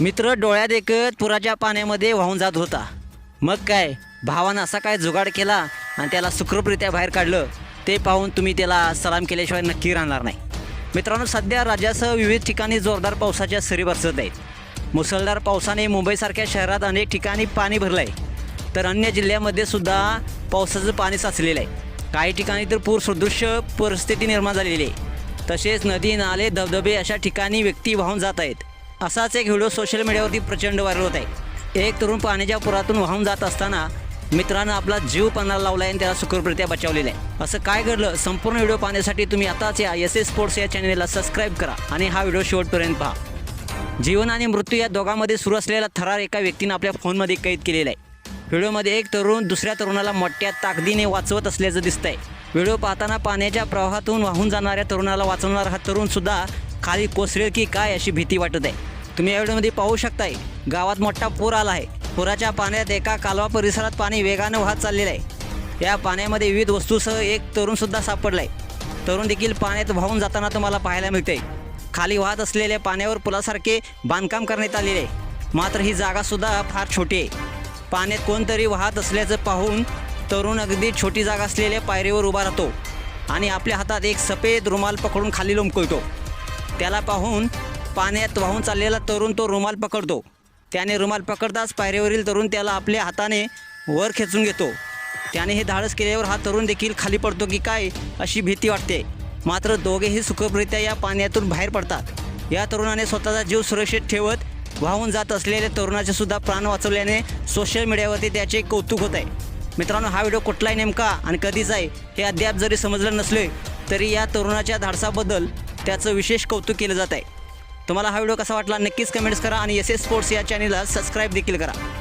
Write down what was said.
मित्र डोळ्यात एकत पुराच्या पाण्यामध्ये वाहून जात होता. मग काय? भावानं असा काय जुगाड केला आणि त्याला सुखरूपरित्या बाहेर काढलं ते पाहून तुम्ही त्याला सलाम केल्याशिवाय नक्की राहणार नाही. मित्रांनो सध्या राज्यासह विविध ठिकाणी जोरदार पावसाच्या सरी बरसत आहेत. मुसळधार पावसाने मुंबईसारख्या शहरात अनेक ठिकाणी पाणी भरलं आहे तर अन्य जिल्ह्यामध्ये सुद्धा पावसाचं पाणी साचलेलं आहे. काही ठिकाणी तर पूर सदृश्य परिस्थिती निर्माण झालेली आहे. तसेच नदी नाले धबधबे अशा ठिकाणी व्यक्ती वाहून जात आहेत. असाच एक व्हिडिओ सोशल मीडियावरती प्रचंड व्हायरल होत आहे. एक तरुण पाण्याच्या पुरातून वाहून जात असताना मित्रानं आपला जीव पणाला लावला आहे आणि त्याला सुखरूपरित्या बचावलेलं आहे. असं काय घडलं? संपूर्ण व्हिडिओ पाहण्यासाठी तुम्ही आताच या एस एस स्पोर्ट्स या चॅनेलला सबस्क्राईब करा आणि हा व्हिडिओ शेवटपर्यंत पहा. जीवन आणि मृत्यू या दोघांमध्ये सुरू असलेला थरार एका व्यक्तीनं आपल्या फोनमध्ये कैद केलेला आहे. व्हिडिओमध्ये एक तरुण दुसऱ्या तरुणाला मोठ्या ताकदीने वाचवत असल्याचं दिसतंय. व्हिडिओ पाहताना पाण्याच्या प्रवाहातून वाहून जाणाऱ्या तरुणाला वाचवणारा हा तरुण सुद्धा खाली कोसळेल की काय अशी भीती वाटत आहे? तुम्ही या व्हिडिओमध्ये पाहू शकताय गावात मोठा पूर आला आहे. पुराच्या पाण्यात एका कालवा परिसरात पाणी वेगानं वाहत चाललेलं आहे. या पाण्यामध्ये विविध वस्तूसह एक तरुण सुद्धा सापडलाय. तरुण देखील पाण्यात वाहून जाताना तुम्हाला पाहायला मिळते खाली वाहत असलेल्या पाण्यावर पुलासारखे बांधकाम करण्यात आलेले आहे. मात्र ही जागा सुद्धा फार छोटी आहे. पाण्यात कोणतरी वाहत असल्याचं पाहून तरुण अगदी छोटी जागा असलेल्या पायरीवर उभा राहतो आणि आपल्या हातात एक सफेद रुमाल पकडून खाली लोंबकळतो त्याला पाहून पाण्यात वाहून चाललेला तरुण तो रुमाल पकडतो. त्याने रुमाल पकडताच पायरीवरील तरुण त्याला आपल्या हाताने वर खेचून घेतो. त्याने हे धाडस केल्यावर हा तरुण देखील खाली पडतो की काय अशी भीती वाटते. मात्र दोघेही सुखरूपरित्या या पाण्यातून बाहेर पडतात. या तरुणाने स्वतःचा जीव सुरक्षित ठेवत वाहून जात असलेल्या तरुणाचे सुद्धा प्राण वाचवल्याने सोशल मीडियावरती त्याचे कौतुक होत आहे मित्रांनो हा व्हिडिओ कुठलाही नेमका आणि कधीच आहे हे अद्याप जरी समजलं नसले तरी या तरुणाच्या धाडसाबद्दल त्याचं विशेष कौतुक केलं जात आहे तुम्हाला हा व्हिडिओ कसा वाटला नक्कीच कमेंट्स करा आणि एस एस स्पोर्ट्स या चॅनलला सबस्क्राईब देखील करा.